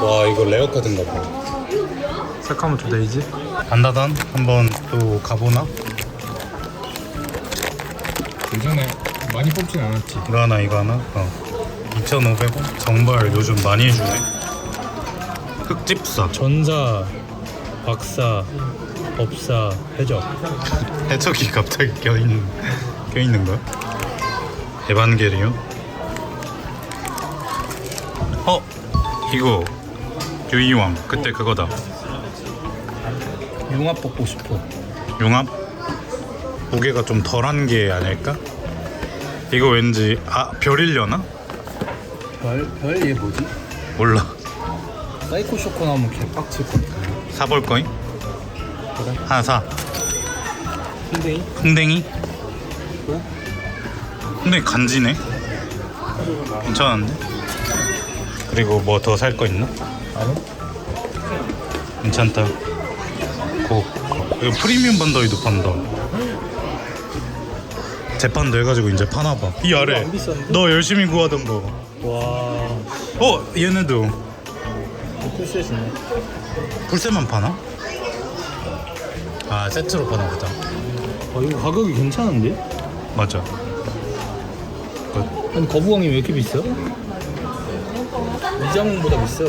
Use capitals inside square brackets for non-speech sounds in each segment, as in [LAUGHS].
와 이거 레어 카드인가 봐. 사카모토 데이지? 단다단 한번 또 가보나? 예전에 많이 뽑진 않았지 이거 하나 이거 하나. 어. 2,500원. 정발 요즘 많이 해주네. 흑집사. 전사, 박사, 법사, 해적 [LAUGHS] 해적이 갑자기 껴있는 껴있는 거야? 에반게리온? 이거 유이왕 그때 그거다 융합 뽑고 싶어 융합 무게가 좀 덜한 게 아닐까? 이거 왠지 아 별이려나? 별? 별 얘 뭐지? 몰라 사이코 쇼코 나오면 개빡칠 것 같아 사볼 거임? 그래. 하나 사 근데 풍뎅이? 그래? 근데 간지네 괜찮은데? 그리고 뭐 더 살 거 있나? 아니? 괜찮다. 고. 이거 프리미엄 반더이도 판다. 재판도 해가지고 이제 파나 봐. 이 아래. 안 비싼데? 너 열심히 구하던 거. 와 어 얘네도 풀셋이네 풀세만 파나? 아 세트로 파나 보다. 아 이거 가격이 괜찮은데? 맞아. 아니 거부왕이 왜 이렇게 비싸? 이장훈보다 비싸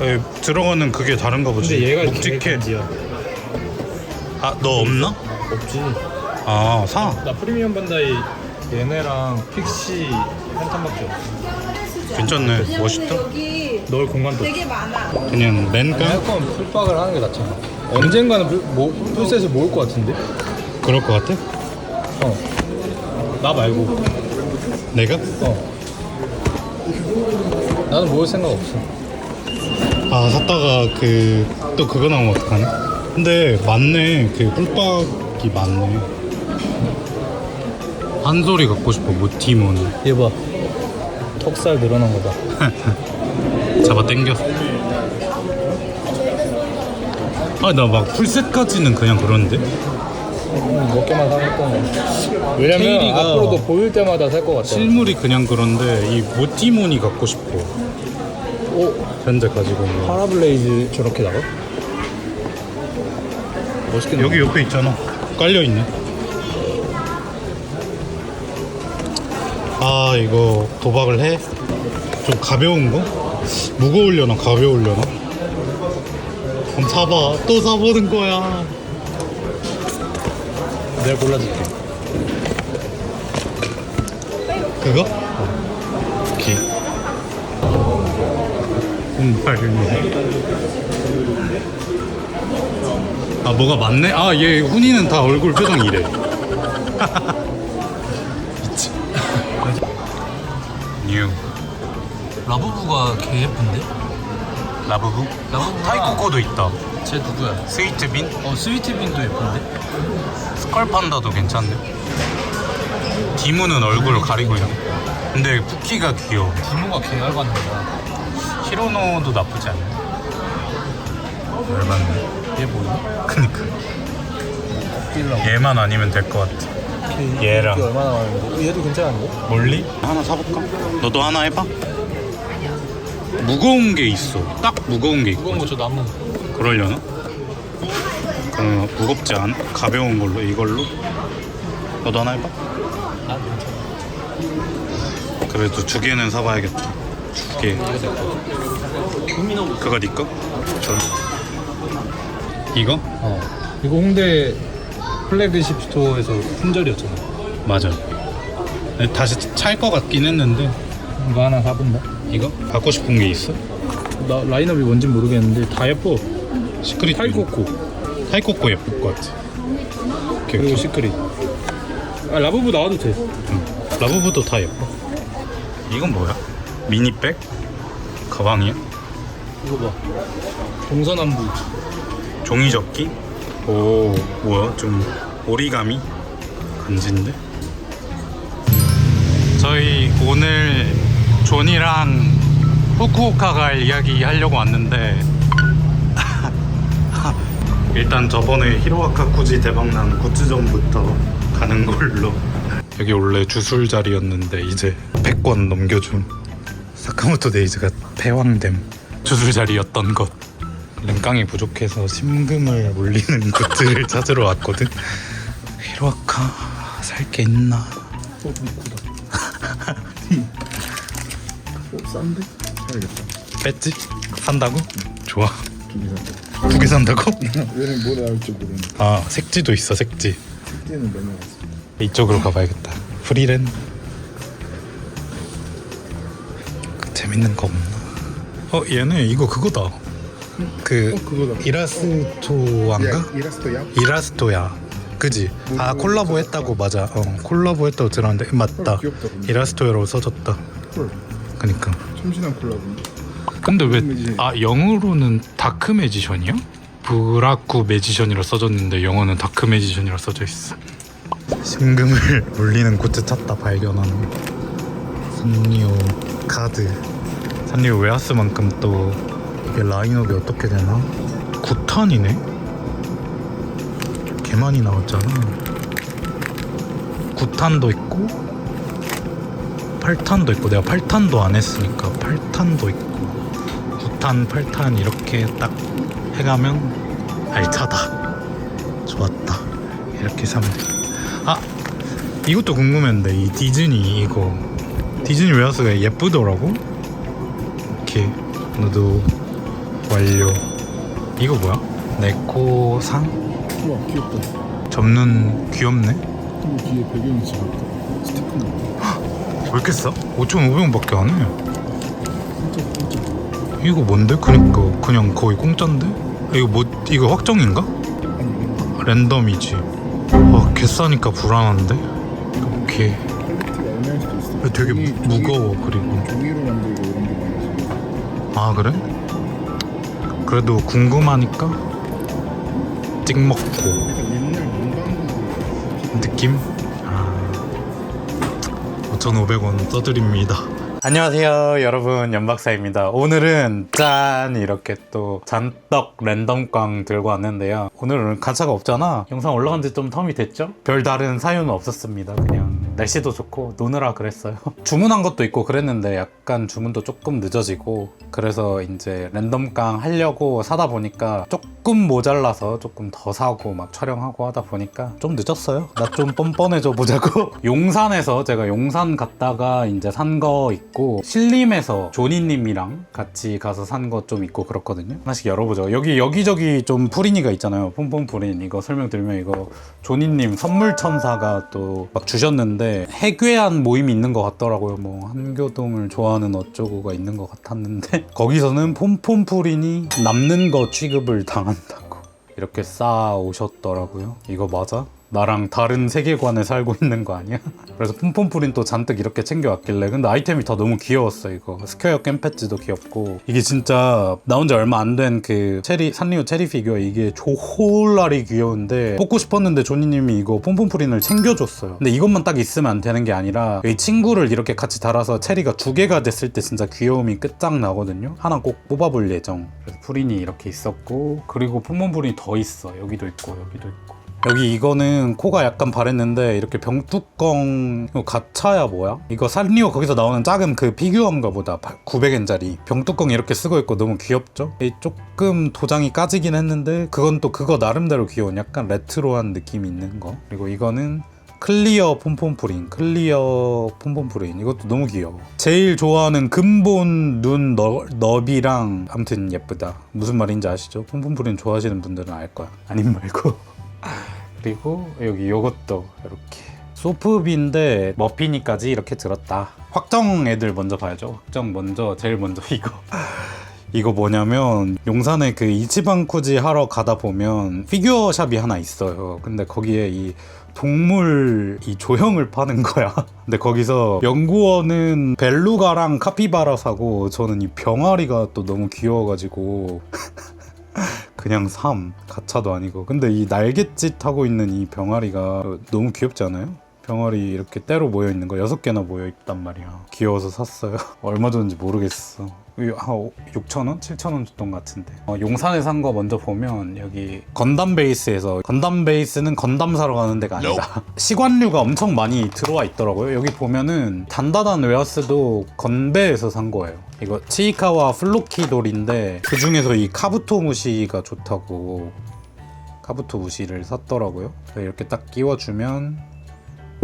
에, 들어가는 그게 다른가 보지. 근데 얘가 묵직해. 지야 아 너 없나? 없지 아 사. 나 프리미엄 반다이 얘네랑 픽시 한 칸밖에 없어 괜찮네. 멋있다. 여기 넣을 공간도 되게 많아. 그냥 맨가 할 거면 풀박을 하는 게 낫잖아 언젠가는 풀, 모, 풀셋을 모을 것 같은데? 그럴 것 같아? 어 나 말고 내가? 어 나는 모을 생각 없어. 아 샀다가 그 또 그거 나오면 어떡하냐 근데 맞네. 그 뿔박이 맞네. 한소리 갖고 싶어 모티몬. 얘 봐. 턱살 늘어난 거 봐. [LAUGHS] 잡아 당겼어 아나 막 풀셋까지는 그냥 그런데? 몇 개만 거면 왜냐면 앞으로도 보일 때마다 살 것 같아. 실물이 그냥 그런데 이 모티몬이 갖고 싶어. 오 현재 가지고 있는 파라블레이즈 저렇게 나가? 멋있겠네 여기 옆에 있잖아 깔려있네 아 이거 도박을 해? 좀 가벼운 거? 무거우려나 가벼우려나? 그럼 사봐 또 사보는 거야 내가 골라줄게 그거? 아 뭐가 많네? 아 얘 훈이는 다 얼굴 표정 이래 미치 뉴 라부부가 개 예쁜데? 라부부? 라부부가- 타이코코도 있다 쟤 누구야? 스위트빈? 어 스위트빈도 예쁜데? 스컬판다도 괜찮네 디무는 얼굴을 가리고 있네 근데 쿠키가 귀여워 디모가 개 열받는 거 야 히로노도 나쁘지 않네 열받네 얘 뭐야? 그니까 얘만 아니면 될 것 같아 걔 얘랑. 얼마나 많은데? 얘도 괜찮은데? 몰리? 하나 사볼까? 너도 하나 해봐 무거운 게 있어 딱 무거운 게 있고 무거운 거저 나무 그러려나? 그럼 무겁지 않아? 가벼운 걸로 이걸로? 너도 하나 해봐 난 괜찮아 그래도 두 개는 사봐야겠다 두개 그거 네 거? 저 이거? 어 이거 홍대 플래그십 스토어에서 품절이었잖아 맞아 다시 찰 것 같긴 했는데 이거 하나 사본다 이거? 갖고 싶은 게 있어? 나 라인업이 뭔지 모르겠는데 다 예뻐 시크릿 타이코코 타이코코 예쁠 것 같아 오케이, 그리고 오케이. 시크릿 아 라부부 나와도 돼 응. 라부부도 다 예뻐 이건 뭐야? 미니백? 가방이야? 이거 봐. 동서남북. 종이 접기? 오 뭐야? 좀 오리가미 간지인데? 저희 오늘 존이랑 후쿠오카 갈 이야기 하려고 왔는데 [LAUGHS] 일단 저번에 히로아카 쿠지 대박난 굿즈점부터 가는 걸로. 여기 원래 주술 자리였는데 이제 100권 넘겨준 [LAUGHS] 사카모토 데이즈가 폐왕됨 주술자리였던 것 랭깡이 부족해서 심금을 울리는 [LAUGHS] 굿즈를 찾으러 왔거든 히로아카 살 게 있나 어, 이쁘다. 어, 싼데? 사야겠다. 뺐지? 산다고? 좋아 두개 샀다. 두 개 산다고? 얘는 뭐 나올지 모르는. 아 색지도 있어 색지 그때는 넘어갔어. 이쪽으로 가봐야겠다 프리랜 재밌는 거 없나? 어 얘네 이거 그거다 그 어, 그거다. 이라스토안가? 야, 이라스토야? 이라스토야 그지? 아 콜라보 했다고 맞아 어 콜라보 했다고 들었는데 맞다 헐, 귀엽다, 근데. 이라스토야라고 써졌다 헐, 그니까 참신한 콜라보인데. 근데 왜 매지션. 아 영어로는 다크 매지션이야? 브라쿠 매지션이라 써졌는데 영어는 다크 매지션이라 써져 있어 심금을 [LAUGHS] 울리는 굿즈 찾다 발견한 산리오 카드 산리오 웨하스만큼 또 이게 라인업이 어떻게 되나? 9탄이네? 개 많이 나왔잖아 9탄도 있고 8탄도 있고 내가 8탄도 안 했으니까 8탄도 있고 9탄, 8탄 이렇게 딱 해가면 알차다 좋았다 이렇게 사면 돼. 아 이것도 궁금했는데 이 디즈니 이거 디즈니 웨어스가 예쁘더라고 이렇게 너도 완료 이거 뭐야? 네코상? 우와, 귀엽다. 접는 귀엽네 그리고 뒤에 배경이 찍었다. 스티커. 왜 이렇게 싸? 5,500원밖에 안 해. 진짜 진짜. 이거 뭔데? 그니까 그냥 거의 공짜인데? 이거 뭐 이거 확정인가? 아니 랜덤이지. 와 개싸니까 불안한데? 오케이. 퀄리티가 애매할 수도 있어. 되게 종이- 무거워 그리고. 종이로 만들고 이런 아 그래? 그래도 궁금하니까 찍먹고 느낌? 아 5,500원 써드립니다. 안녕하세요 여러분 연박사입니다 오늘은 짠 이렇게 또 잔떡 랜덤꽝 들고 왔는데요 오늘은 가차가 없잖아 영상 올라간 지 좀 텀이 됐죠? 별다른 사유는 없었습니다 그냥 날씨도 좋고 노느라 그랬어요. [LAUGHS] 주문한 것도 있고 그랬는데 약간 주문도 조금 늦어지고 그래서 이제 랜덤깡 하려고 사다 보니까 조금 모자라서 조금 더 사고 막 촬영하고 하다 보니까 좀 늦었어요. 나 좀 뻔뻔해져 보자고. [LAUGHS] 용산에서 제가 용산 갔다가 이제 산 거 있고 신림에서 조니님이랑 같이 가서 산 거 좀 있고 그렇거든요. 하나씩 열어보죠. 여기 여기저기 좀 프리니가 있잖아요. 폼폼 프린. 이거 설명드리면 이거 조니님 선물 천사가 또 막 주셨는데 해괴한 모임이 있는 것 같더라고요. 뭐 한교동을 좋아하는 어쩌고가 있는 것 같았는데 [LAUGHS] 거기서는 폼폼 프린이 남는 거 취급을 당한다고 이렇게 쌓아 오셨더라고요. 이거 맞아? 나랑 다른 세계관에 살고 있는 거 아니야? [LAUGHS] 그래서 폼폼프린 또 잔뜩 이렇게 챙겨왔길래 근데 아이템이 다 너무 귀여웠어 이거. 스퀘어 겜 패치도 귀엽고. 이게 진짜 나온 지 얼마 안 된 그 체리 산리오 체리 피규어 이게 조홀라리 귀여운데 뽑고 싶었는데 조니님이 이거 폼폼프린을 챙겨줬어요. 근데 이것만 딱 있으면 안 되는 게 아니라 이 친구를 이렇게 같이 달아서 체리가 두 개가 됐을 때 진짜 귀여움이 끝장나거든요. 하나 꼭 뽑아볼 예정. 그래서 프린이 이렇게 있었고 그리고 폼폼프린이 더 있어. 여기도 있고 여기도 있고 여기 이거는 코가 약간 바랬는데 이렇게 병뚜껑 이거 가차야 뭐야? 이거 산리오 거기서 나오는 작은 그 피규어인가 보다 900엔짜리 병뚜껑 이렇게 쓰고 있고 너무 귀엽죠? 이 조금 도장이 까지긴 했는데 그건 또 그거 나름대로 귀여운 약간 레트로한 느낌이 있는 거 그리고 이거는 클리어 폼폼프린 클리어 폼폼프린 이것도 너무 귀여워 제일 좋아하는 근본 눈 너, 너비랑 아무튼 예쁘다 무슨 말인지 아시죠? 폼폼프린 좋아하시는 분들은 알 거야 아님 말고 [LAUGHS] 그리고 여기 요것도 이렇게. 소프비인데 머피니까지 이렇게 들었다. 확정 애들 먼저 봐야죠. 확정 먼저 제일 먼저 [LAUGHS] 이거. 이거 뭐냐면 용산에 그 이치방쿠지 하러 가다 보면 피규어 샵이 하나 있어요. 근데 거기에 이 동물 이 조형을 파는 거야. [LAUGHS] 근데 거기서 연구원은 벨루가랑 카피바라 사고 저는 이 병아리가 또 너무 귀여워가지고 [LAUGHS] [LAUGHS] 그냥 삼 가차도 아니고 근데 이 날갯짓 하고 있는 이 병아리가 너무 귀엽지 않아요? 병아리 이렇게 때로 모여 있는 거 여섯 개나 모여 있단 말이야. 귀여워서 샀어요. [LAUGHS] 얼마 줬는지 모르겠어. 한 6,000원? 7,000원 줬던 것 같은데. 어, 용산에 산 거 먼저 보면 여기 건담 베이스에서 건담 베이스는 건담 사러 가는 데가 아니다. [LAUGHS] 시관류가 엄청 많이 들어와 있더라고요. 여기 보면은 단다단 웨어스도 건배에서 산 거예요. 이거 치이카와 플로키 돌인데 그 중에서 이 카부토 무시가 좋다고 카부토 무시를 샀더라고요. 이렇게 딱 끼워주면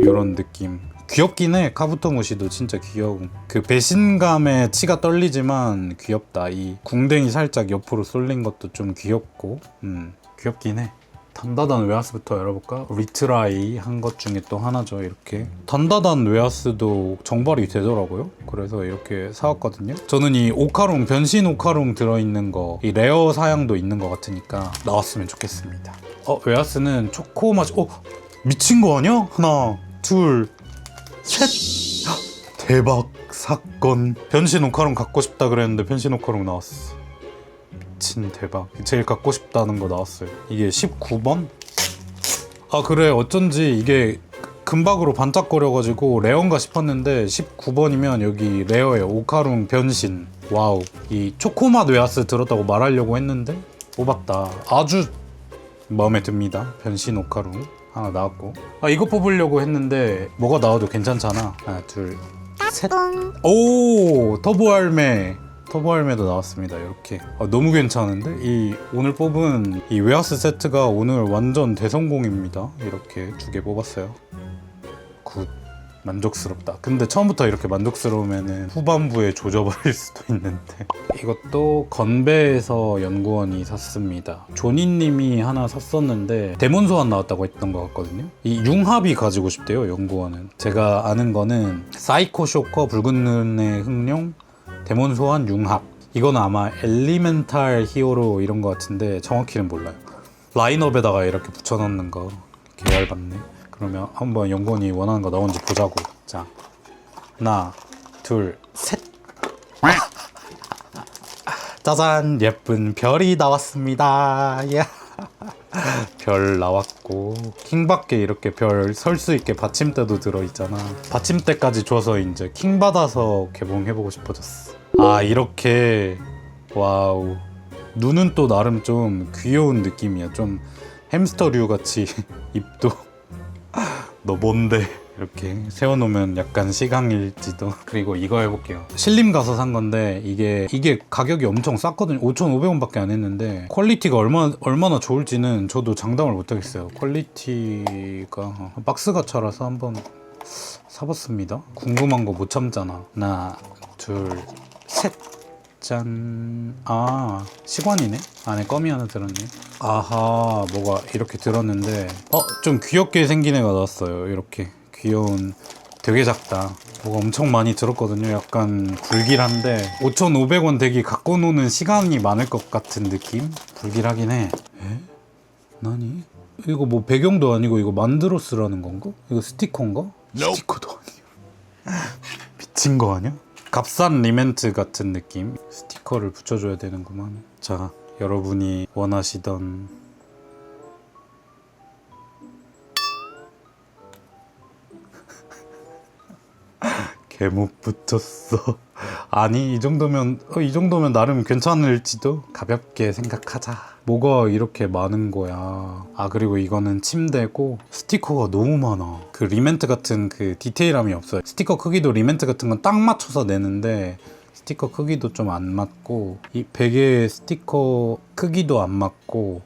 이런 느낌. 귀엽긴 해. 카부토 무시도 진짜 귀여움 그 배신감에 치가 떨리지만 귀엽다. 이 궁뎅이 살짝 옆으로 쏠린 것도 좀 귀엽고 음 귀엽긴 해. 단다단 웨하스부터 열어볼까? 리트라이 한 것 중에 또 하나죠 이렇게. 단다단 웨하스도 정발이 되더라고요. 그래서 이렇게 사왔거든요. 저는 이 오카롱 변신 오카롱 들어있는 거 이 레어 사양도 있는 것 같으니까 나왔으면 좋겠습니다. 어 웨하스는 초코 맛 어? 미친 거 아니야? 하나 둘 셋! 헉, 대박 사건. 변신 오카롱 갖고 싶다 그랬는데 변신 오카롱 나왔어. 미친 대박. 제일 갖고 싶다는 거 나왔어요. 이게 19번? 아 그래. 어쩐지 이게 금박으로 반짝거려가지고 레어인가 싶었는데 19번이면 여기 레어에 오카룽 변신. 와우. 이 초코맛 웨하스 들었다고 말하려고 했는데 뽑았다. 아주 마음에 듭니다. 변신 오카룽 하나 나왔고. 아 이거 뽑으려고 했는데 뭐가 나와도 괜찮잖아. 하나 둘셋오 터보 할매. 터보 할매도 나왔습니다. 이렇게. 아, 너무 괜찮은데? 이 오늘 뽑은 이 웨하스 세트가 오늘 완전 대성공입니다. 이렇게 두 개 뽑았어요. 굿 만족스럽다. 근데 처음부터 이렇게 만족스러우면은 후반부에 조져버릴 [LAUGHS] 수도 있는데. 이것도 건배에서 연구원이 샀습니다. 조니님이 하나 샀었는데 데몬 소환 나왔다고 했던 것 같거든요. 이 융합이 가지고 싶대요 연구원은. 제가 아는 거는 사이코 쇼커 붉은 눈의 흥룡 데몬 소환 융합. 이거는 아마 엘리멘탈 히어로 이런 거 같은데 정확히는 몰라요. 라인업에다가 이렇게 붙여넣는 거 계열받네 그러면 한번 연구원이 원하는 거 나온지 보자고. 자 하나 둘 셋. [LAUGHS] 짜잔 예쁜 별이 나왔습니다. 야. [LAUGHS] 별 나왔고 킹받게 이렇게 별 설 수 있게 받침대도 들어있잖아. 받침대까지 줘서 이제 킹 받아서 개봉해보고 싶어졌어. 아 이렇게. 와우. 눈은 또 나름 좀 귀여운 느낌이야. 좀 햄스터류 같이 [LAUGHS] 입도 너 뭔데? 이렇게 세워놓으면 약간 시강일지도. [LAUGHS] 그리고 이거 해볼게요. 신림 가서 산 건데 이게 이게 가격이 엄청 쌌거든요. 5,500원 밖에 안 했는데 퀄리티가 얼마, 얼마나 좋을지는 저도 장담을 못하겠어요. 퀄리티가 박스가 차라서 한번 사봤습니다. 궁금한 거 못 참잖아. 하나 둘셋 짠. 아, 시관이네? 안에 껌이 하나 들었네. 아하, 뭐가 이렇게 들었는데, 어, 좀 귀엽게 생긴 애가 나왔어요. 이렇게. 귀여운, 되게 작다. 뭐가 엄청 많이 들었거든요. 약간 불길한데, 5,500원 대기 갖고 노는 시간이 많을 것 같은 느낌? 불길하긴 해. 에? 나니? 이거 뭐 배경도 아니고 이거 만들어 쓰라는 건가? 이거 스티커인가? 스티커도 아니야. [LAUGHS] 미친 거 아니야? 값싼 리멘트 같은 느낌? 스티커를 붙여줘야 되는구만. 자 여러분이 원하시던 [LAUGHS] 개못 붙였어. 아니 이 정도면 어, 이 정도면 나름 괜찮을지도 가볍게 생각하자 뭐가 이렇게 많은 거야? 아 그리고 이거는 침대고 스티커가 너무 많아. 그 리멘트 같은 그 디테일함이 없어요. 스티커 크기도 리멘트 같은 건 딱 맞춰서 내는데 스티커 크기도 좀 안 맞고 이 베개 스티커 크기도 안 맞고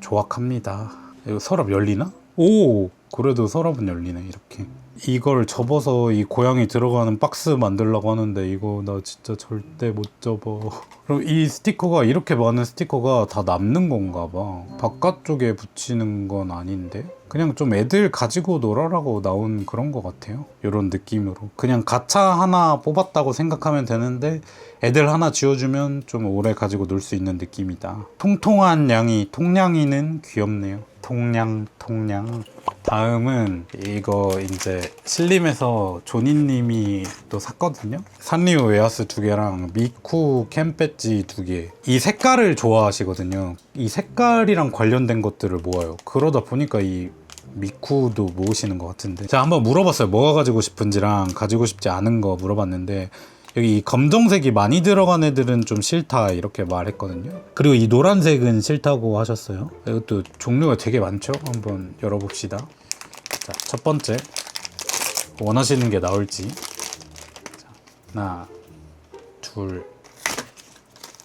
조악합니다. 이거 서랍 열리나? 오! 그래도 서랍은 열리네 이렇게 이걸 접어서 이 고양이 들어가는 박스 만들려고 하는데 이거 나 진짜 절대 못 접어. [LAUGHS] 그럼 이 스티커가 이렇게 많은 스티커가 다 남는 건가 봐. 바깥쪽에 붙이는 건 아닌데 그냥 좀 애들 가지고 놀아라고 나온 그런 것 같아요. 이런 느낌으로. 그냥 가차 하나 뽑았다고 생각하면 되는데 애들 하나 지어주면 좀 오래 가지고 놀 수 있는 느낌이다. 통통한 양이 통냥이는 귀엽네요. 통냥 통냥. 다음은 이거 이제 신림에서 조니님이 또 샀거든요. 산리오 웨하스 두 개랑 미쿠 캠 배지 두 개 이 색깔을 좋아하시거든요. 이 색깔이랑 관련된 것들을 모아요. 그러다 보니까 이 미쿠도 모으시는 것 같은데 제가 한번 물어봤어요 뭐가 가지고 싶은지랑 가지고 싶지 않은 거 물어봤는데 여기 이 검정색이 많이 들어간 애들은 좀 싫다 이렇게 말했거든요. 그리고 이 노란색은 싫다고 하셨어요. 이것도 종류가 되게 많죠. 한번 열어봅시다. 자, 첫 번째 원하시는 게 나올지. 자, 하나, 둘.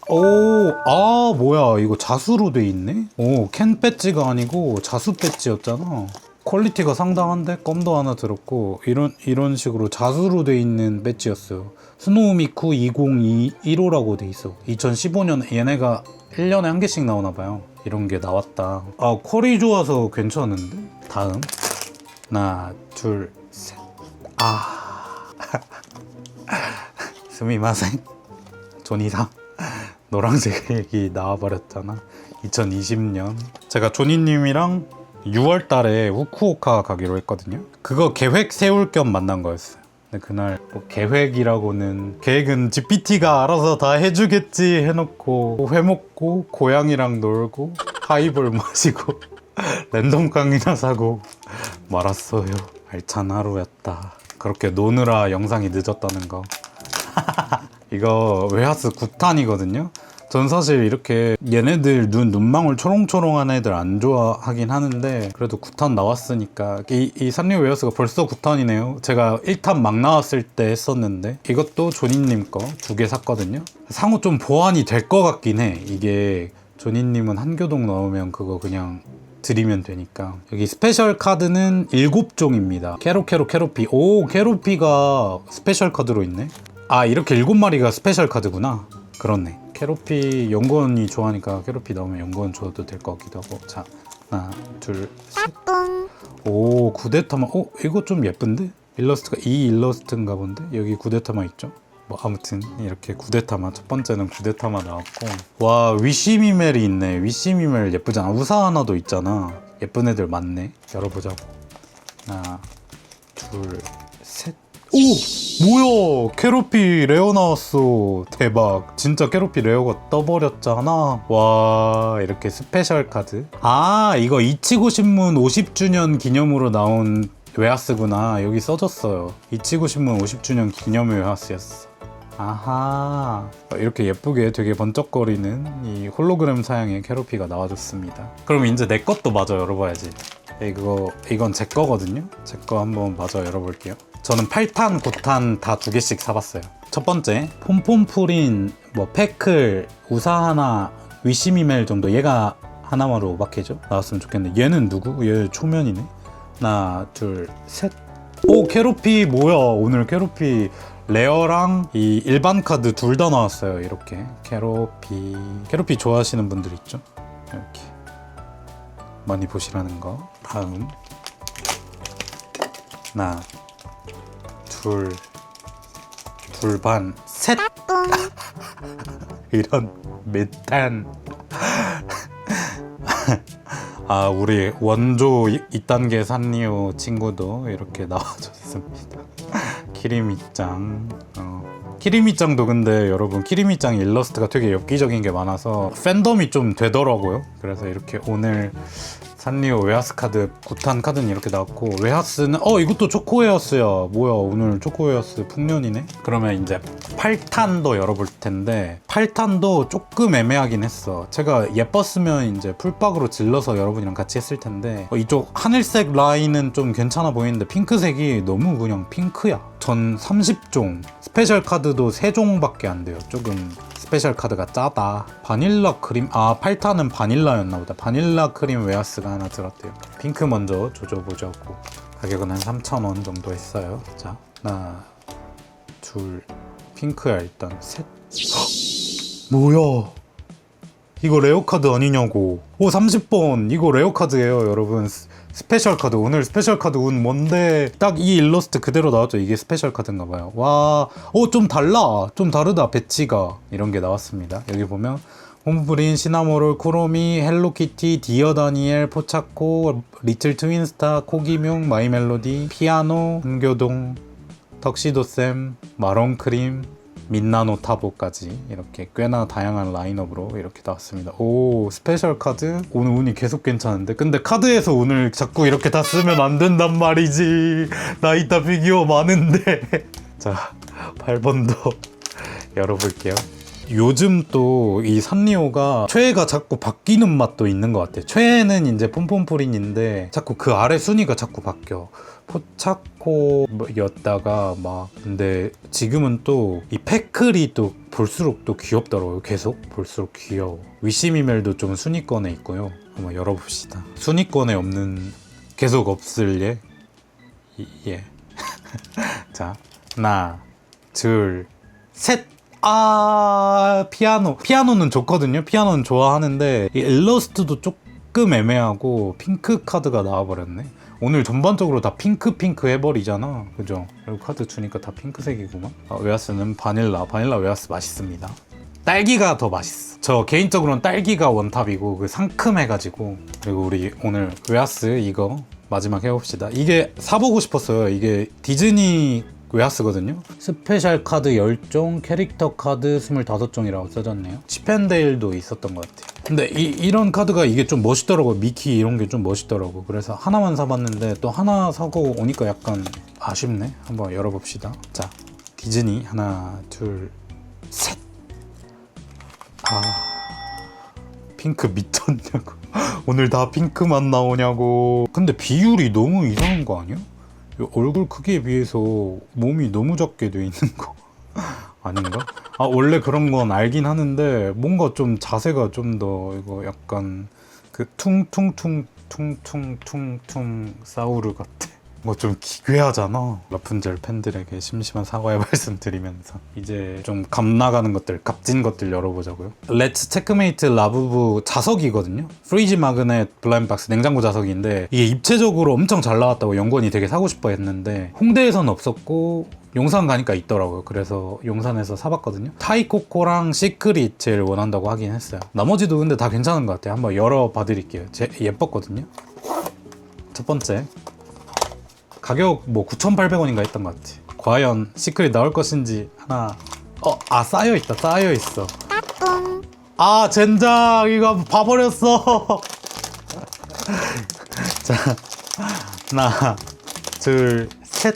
오, 아 뭐야 이거 자수로 돼 있네. 오, 캔 배지가 아니고 자수 배지였잖아. 퀄리티가 상당한데 껌도 하나 들었고 이런 이런 식으로 자수로 돼 있는 배지였어요. 스노우미쿠 2021호라고 돼 있어. 2015년 얘네가 1년에 한 개씩 나오나 봐요. 이런 게 나왔다. 아 퀄이 좋아서 괜찮은데. 다음 하나 둘 셋. 아 [LAUGHS] 스미마생 조니상 노란색이 [LAUGHS] 나와버렸잖아. 2020년 제가 조니님이랑 6월 달에 후쿠오카 가기로 했거든요. 그거 계획 세울 겸 만난 거였어요. 근데 그날 뭐 계획이라고는 계획은 GPT가 알아서 다 해주겠지 해놓고 회 먹고 고양이랑 놀고 하이볼 [LAUGHS] 마시고 [LAUGHS] 랜덤깡이나 사고 말았어요. 알찬 하루였다. 그렇게 노느라 영상이 늦었다는 거. 이거 웨하스 9탄이거든요. 전 사실 이렇게 얘네들 눈 눈망울 초롱초롱한 애들 안 좋아하긴 하는데 그래도 9탄 나왔으니까 이, 이 산리오 웨하스가 벌써 9탄이네요. 제가 1탄 막 나왔을 때 했었는데 이것도 조니님 거 두 개 샀거든요. 상호 좀 보완이 될 것 같긴 해. 이게 조니님은 한교동 나오면 그거 그냥 드리면 되니까 여기 스페셜 카드는 7종입니다 캐로 캐로 캐로피 오 캐로피가 스페셜 카드로 있네 아 이렇게 7마리가 스페셜 카드구나. 그렇네. 캐로피 연구원이 좋아하니까 캐로피 나오면 연구원 줘도 될 것 같기도 하고. 자 하나 둘셋오 구데타마. 어 이거 좀 예쁜데? 일러스트가 이 일러스트인가 본데? 여기 구데타마 있죠? 뭐 아무튼 이렇게 구데타마. 첫 번째는 구데타마 나왔고. 와 위시미멜이 있네. 위시미멜 예쁘잖아. 우사 하나도 있잖아. 예쁜 애들 많네. 열어보자고. 하나 둘셋 오! 뭐야? 캐로피 레어 나왔어. 대박. 진짜 캐로피 레어가 떠버렸잖아. 와 이렇게 스페셜 카드. 아 이거 이치고 신문 50주년 기념으로 나온 웨하스구나. 여기 써졌어요. 이치고 신문 50주년 기념 웨하스였어. 아하. 이렇게 예쁘게 되게 번쩍거리는 이 홀로그램 사양의 캐로피가 나와줬습니다. 그럼 이제 내 것도 마저 열어봐야지. 이거 이건 제 거거든요? 제 거 한번 마저 열어볼게요 저는 8탄 9탄 다 두 개씩 사봤어요. 첫 번째 폼폼프린 뭐 패클 우사하나 위시미멜 정도 얘가 하나마로 오바케죠? 나왔으면 좋겠는데 얘는 누구? 얘 초면이네. 하나 둘 셋 오 캐로피 뭐야? 오늘 캐로피 레어랑 이 일반 카드 둘 다 나왔어요 이렇게. 캐로피. 캐로피 좋아하시는 분들 있죠? 이렇게. 많이 보시라는 거. 다음. 하나 둘 둘반 셋. [LAUGHS] 이런 메탄 [LAUGHS] 아 우리 원조 2단계 산리오 친구도 이렇게 나와줬습니다. [LAUGHS] 키리미짱. 어. 키리미짱도 근데 여러분 키리미짱 일러스트가 되게 엽기적인 게 많아서 팬덤이 좀 되더라고요. 그래서 이렇게 오늘 산리오 웨하스 카드 9탄 카드는 이렇게 나왔고 웨하스는 어 이것도 초코 웨하스야. 뭐야 오늘 초코 웨하스 풍년이네? 그러면 이제 8탄도 열어볼 텐데 8탄도 조금 애매하긴 했어. 제가 예뻤으면 이제 풀박으로 질러서 여러분이랑 같이 했을 텐데 어, 이쪽 하늘색 라인은 좀 괜찮아 보이는데 핑크색이 너무 그냥 핑크야. 전 30종. 스페셜 카드도 3종밖에 안 돼요. 조금 스페셜 카드가 짜다. 바닐라 크림 아 8탄은 바닐라였나 보다. 바닐라 크림 웨하스가 하나 들었대요. 핑크 먼저 조져보자고. 가격은 한 3,000원 정도 했어요. 자 하나 둘. 핑크야 일단. 셋. [GASPS] 뭐야? 이거 레어 카드 아니냐고. 오 30번. 이거 레어 카드예요 여러분 스- 스페셜 카드. 오늘 스페셜 카드 운 뭔데? 딱 이 일러스트 그대로 나왔죠. 이게 스페셜 카드인가 봐요. 와오좀 달라. 좀 다르다 배치가. 이런 게 나왔습니다. 여기 보면 홈브린 시나모롤 쿠로미 헬로키티 디어 다니엘 포차코 리틀 트윈스타 코기뮴 마이멜로디 피아노 은교동 턱시도쌤 마론크림 민나노 타보까지 이렇게 꽤나 다양한 라인업으로 이렇게 나왔습니다. 오 스페셜 카드 오늘 운이 계속 괜찮은데 근데 카드에서 오늘 자꾸 이렇게 다 쓰면 안 된단 말이지 나 이따 피규어 많은데 [LAUGHS] 자 8번도 [LAUGHS] 열어볼게요. 요즘 또 이 산리오가 최애가 자꾸 바뀌는 맛도 있는 것 같아. 최애는 이제 폼폼프린인데 자꾸 그 아래 순위가 자꾸 바뀌어. 포차코였다가 막 근데 지금은 또 이 패클이 또 볼수록 또 귀엽더라고요. 계속 볼수록 귀여워. 위시미멜도 좀 순위권에 있고요. 한번 열어봅시다. 순위권에 없는 계속 없을 예. 이- 예. [LAUGHS] 자 하나 둘 셋. 아 피아노 피아노는 좋거든요 피아노는 좋아하는데 이 일러스트도 조금 애매하고 핑크 카드가 나와버렸네 오늘 전반적으로 다 핑크 핑크 해버리잖아. 그죠? 그리고 카드 주니까 다 핑크색이구만. 아, 웨하스는 바닐라. 바닐라 웨하스 맛있습니다. 딸기가 더 맛있어. 저 개인적으로는 딸기가 원탑이고 그 상큼해가지고. 그리고 우리 오늘 웨하스 이거 마지막 해봅시다. 이게 사보고 싶었어요. 이게 디즈니 웨하스거든요. 스페셜 카드 10종 캐릭터 카드 25종이라고 써졌네요. 치펜데일도 있었던 것 같아요 근데 이, 이런 카드가 이게 좀 멋있더라고요. 미키 이런 게 좀 멋있더라고 그래서 하나만 사봤는데 또 하나 사고 오니까 약간 아쉽네. 한번 열어봅시다. 자 디즈니 하나 둘셋. 아 핑크 미쳤냐고. [LAUGHS] 오늘 다 핑크만 나오냐고. 근데 비율이 너무 이상한 거 아니야? 이 얼굴 크기에 비해서 몸이 너무 작게 돼 있는 거 [LAUGHS] 아닌가? 아 원래 그런 건 알긴 하는데 뭔가 좀 자세가 좀 더 이거 약간 그 퉁퉁퉁 퉁퉁퉁퉁 사우르 같아 뭐 좀 기괴하잖아. 라푼젤 팬들에게 심심한 사과의 [LAUGHS] 말씀 드리면서. 이제 좀값 나가는 것들 값진 것들 열어보자고요. 렛츠 체크메이트 라부부 자석이거든요. 프리지 마그넷 블라인드 박스 냉장고 자석인데 이게 입체적으로 엄청 잘 나왔다고 연구원이 되게 사고 싶어 했는데 홍대에선 없었고 용산 가니까 있더라고요. 그래서 용산에서 사봤거든요. 타이코코랑 시크릿 제일 원한다고 하긴 했어요. 나머지도 근데 다 괜찮은 것 같아요. 한번 열어봐 드릴게요. 제, 예뻤거든요. 첫 번째 가격 뭐 9,800원인가 했던 것 같아. 과연 시크릿 나올 것인지 하나. 어, 아 쌓여 있다. 쌓여 있어. 아 젠장 이거 봐버렸어. [LAUGHS] 자 하나 둘 셋.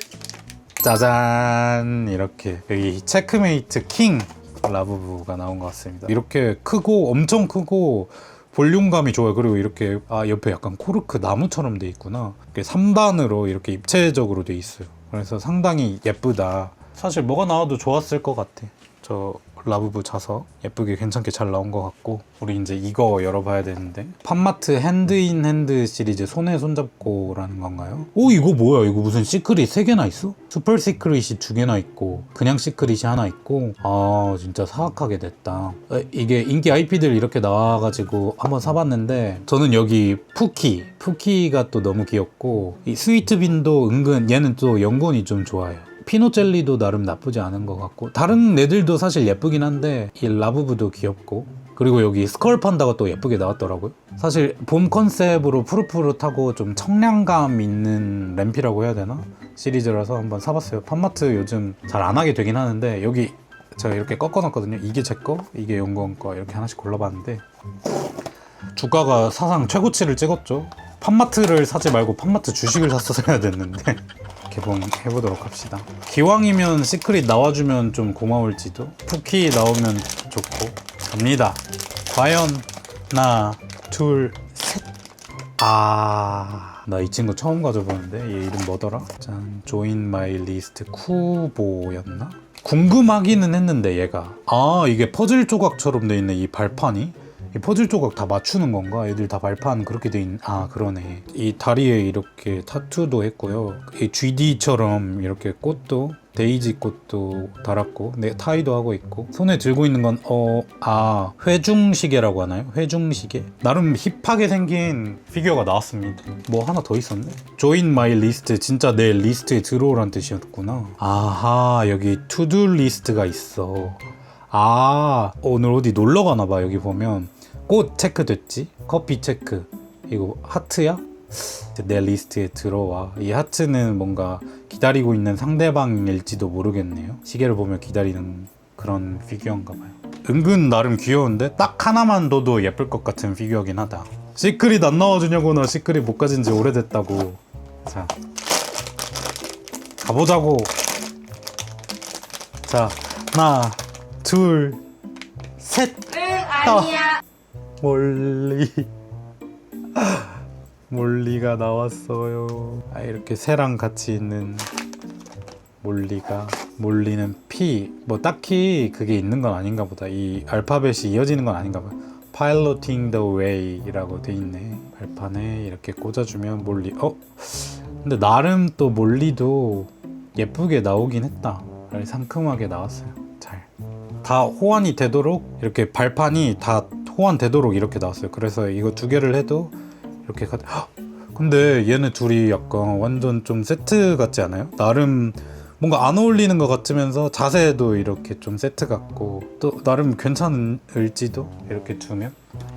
짜잔 이렇게 여기 체크메이트 킹 라부부가 나온 것 같습니다. 이렇게 크고 엄청 크고 볼륨감이 좋아요. 그리고 이렇게 아 옆에 약간 코르크 나무처럼 돼 있구나. 이렇게 3단으로 이렇게 입체적으로 돼 있어요. 그래서 상당히 예쁘다. 사실 뭐가 나와도 좋았을 것 같아. 저 라부부 자석 예쁘게 괜찮게 잘 나온 것 같고 우리 이제 이거 열어봐야 되는데. 팜마트 핸드인 핸드 시리즈 손에 손잡고라는 건가요? 오 이거 뭐야? 이거 무슨 시크릿 3개나 있어? 슈퍼 시크릿이 2개나 있고 그냥 시크릿이 하나 있고. 아 진짜 사악하게 됐다. 에, 이게 인기 IP들 이렇게 나와가지고 한번 사봤는데 저는 여기 푸키 푸키가 또 너무 귀엽고 이 스위트빈도 은근 얘는 또 연곤이 좀 좋아요 피노젤리도 나름 나쁘지 않은 것 같고 다른 애들도 사실 예쁘긴 한데 이 라부부도 귀엽고 그리고 여기 스컬 판다가 또 예쁘게 나왔더라고요. 사실 봄 컨셉으로 푸릇푸릇하고 좀 청량감 있는 램피라고 해야 되나? 시리즈라서 한번 사봤어요. 팜마트 요즘 잘 안 하게 되긴 하는데 여기 제가 이렇게 꺾어놨거든요. 이게 제 거, 이게 용건 거 이렇게 하나씩 골라봤는데 주가가 사상 최고치를 찍었죠. 팜마트를 사지 말고 팜마트 주식을 샀어야 됐는데 개봉해보도록 합시다. 기왕이면 시크릿 나와주면 좀 고마울지도. 쿠키 나오면 좋고. 갑니다. 과연 하나, 둘, 셋. 아, 나 이 친구 처음 가져보는데 얘 이름 뭐더라? 짠, 조인 마이 리스트 쿠보였나? 궁금하기는 했는데 얘가 아 이게 퍼즐 조각처럼 돼 있네 이 발판이 이 퍼즐 조각 다 맞추는 건가? 애들 다 발판 그렇게 돼 있는 아 그러네. 이 다리에 이렇게 타투도 했고요. 이 GD처럼 이렇게 꽃도 데이지 꽃도 달았고 네 타이도 하고 있고. 손에 들고 있는 건 어 아 회중시계라고 하나요? 회중시계? 나름 힙하게 생긴 피규어가 나왔습니다. 뭐 하나 더 있었네. 조인 마이 리스트 진짜 내 리스트에 들어오란 뜻이었구나. 아하 여기 투두 리스트가 있어. 아 오늘 어디 놀러 가나 봐 여기 보면 꽃 체크 됐지? 커피 체크. 이거 하트야? 내 리스트에 들어와. 이 하트는 뭔가 기다리고 있는 상대방일지도 모르겠네요. 시계를 보며 기다리는 그런 피규어인가 봐요. 은근 나름 귀여운데 딱 하나만 둬도 예쁠 것 같은 피규어긴 하다. 시크릿 안 나와주냐고 나 시크릿 못 가진 지 오래됐다고. 자 가보자고. 자 하나 둘, 셋. 아니야. 몰리. 몰리가 나왔어요. 아, 이렇게 새랑 같이 있는 몰리가 몰리는 P 뭐 딱히 그게 있는 건 아닌가 보다. 이 알파벳이 이어지는 건 아닌가 봐. Piloting the Way라고 돼 있네. 발판에 이렇게 꽂아주면 몰리. 어? 근데 나름 또 몰리도 예쁘게 나오긴 했다. 상큼하게 나왔어요. 잘. 다 호환이 되도록 이렇게 발판이 다 호환 되도록 이렇게 나왔어요. 그래서 이거 두 개를 해도 이렇게 가. 헉! 근데 얘네 둘이 약간 완전 좀 세트 같지 않아요? 나름 뭔가 안 어울리는 것 같으면서 자세도 이렇게 좀 세트 같고 또 나름 괜찮을지도 이렇게 두면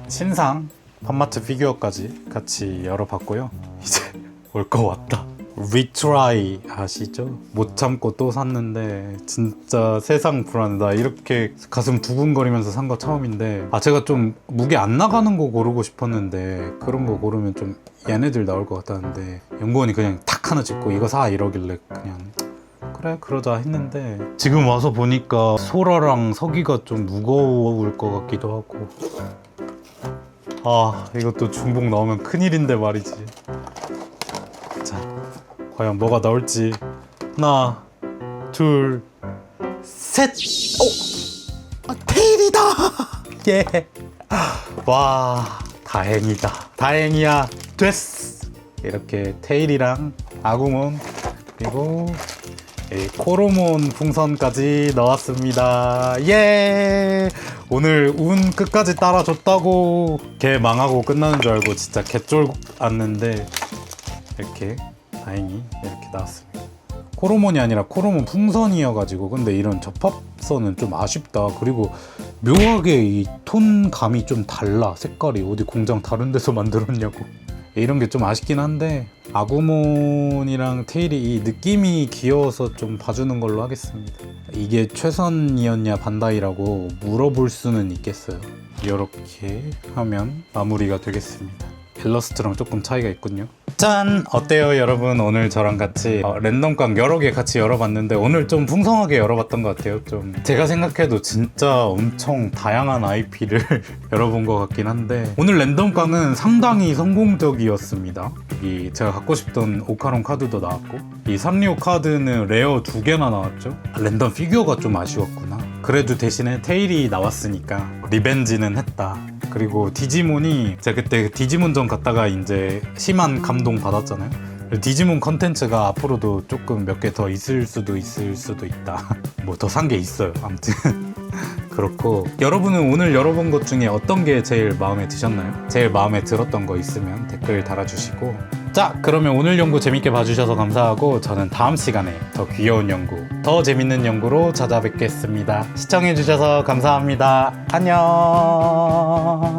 신상 팜마트 피규어까지 같이 열어봤고요. [LAUGHS] 이제 올 거 왔다. 리트라이 아시죠? 못 참고 또 샀는데 진짜 세상 불안해. 나 이렇게 가슴 두근거리면서 산 거 처음인데 아 제가 좀 무게 안 나가는 거 고르고 싶었는데 그런 거 고르면 좀 얘네들 나올 것 같았는데 연구원이 그냥 탁 하나 찍고 이거 사 이러길래 그냥 그래 그러자 했는데 지금 와서 보니까 소라랑 서기가 좀 무거울 것 같기도 하고 아 이것도 중복 나오면 큰일인데 말이지 자 과연 뭐가 나올지 하나 둘 셋 오! 아, 테일이다 [LAUGHS] 예. 와 다행이다 다행이야 됐어 이렇게 테일이랑 아구몬 그리고 이 코로몬 풍선까지 넣었습니다. 예! 오늘 운 끝까지 따라줬다고 개 망하고 끝나는 줄 알고 진짜 개쫄 않는데 이렇게 다행히 이렇게 나왔습니다. 코로몬이 아니라 코로몬 풍선이어가지고 근데 이런 접합선은 좀 아쉽다. 그리고 묘하게 이 톤감이 좀 달라. 색깔이 어디 공장 다른 데서 [LAUGHS] 만들었냐고. 이런 게 좀 아쉽긴 한데 아구몬이랑 테일이 이 느낌이 귀여워서 좀 봐주는 걸로 하겠습니다. 이게 최선이었냐 반다이라고 물어볼 수는 있겠어요. 이렇게 하면 마무리가 되겠습니다. 일러스트랑 조금 차이가 있군요. 짠! 어때요, 여러분? 오늘 저랑 같이 어, 랜덤깡 여러 개 같이 열어봤는데 오늘 좀 풍성하게 열어봤던 것 같아요. 좀 제가 생각해도 진짜 엄청 다양한 IP를 [LAUGHS] 열어본 것 같긴 한데 오늘 랜덤깡은 상당히 성공적이었습니다. 이 제가 갖고 싶던 오카론 카드도 나왔고 이 산리오 카드는 레어 두 개나 나왔죠. 아, 랜덤 피규어가 좀 아쉬웠구나. 그래도 대신에 테일이 나왔으니까 리벤지는 했다. 그리고 디지몬이 제가 그때 디지몬전 갔다가 이제 심한 감동 받았잖아요. 디지몬 컨텐츠가 앞으로도 조금 몇 개 더 있을 수도 있을 수도 있다. [LAUGHS] 뭐 더 산 게 있어요. 아무튼 [LAUGHS] 그렇고 여러분은 오늘 열어본 것 중에 어떤 게 제일 마음에 드셨나요? 제일 마음에 들었던 거 있으면 댓글 달아주시고 자 그러면 오늘 연구 재밌게 봐주셔서 감사하고 저는 다음 시간에 더 귀여운 연구 더 재밌는 연구로 찾아뵙겠습니다. 시청해주셔서 감사합니다. 안녕